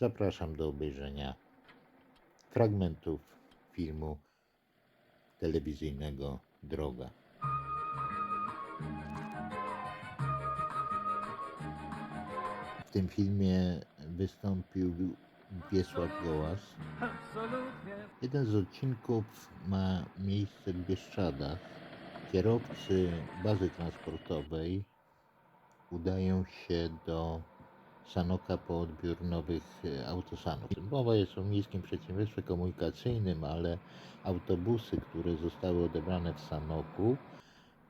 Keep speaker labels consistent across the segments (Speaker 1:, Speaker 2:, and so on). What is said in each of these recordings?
Speaker 1: Zapraszam do obejrzenia fragmentów filmu telewizyjnego Droga. W tym filmie wystąpił Wiesław Gołas. Jeden z odcinków ma miejsce w Bieszczadach. Kierowcy bazy transportowej udają się do Sanoka po odbiór nowych e, autosanów. Mowa jest o miejskim przedsiębiorstwie komunikacyjnym, ale autobusy, które zostały odebrane w Sanoku,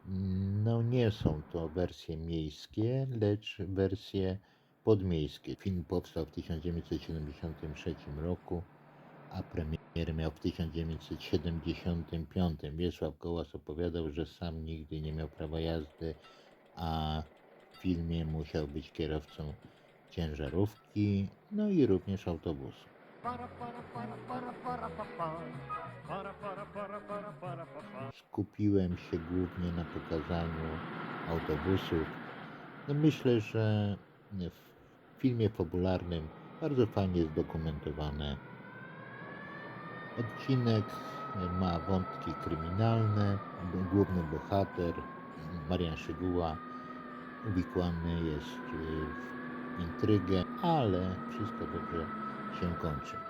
Speaker 1: mm, no nie są to wersje miejskie, lecz wersje podmiejskie. Film powstał w 1973 roku, a premierę miał w 1975. Wiesław Kołas opowiadał, że sam nigdy nie miał prawa jazdy, a w filmie musiał być kierowcą ciężarówki, no i również autobusu. Skupiłem się głównie na pokazaniu autobusów. No myślę, że w filmie fabularnym bardzo fajnie zdokumentowane. Odcinek ma wątki kryminalne. Główny bohater, Marian Szyguła, uwikłany jest w intrygę, ale wszystko dobrze się kończy.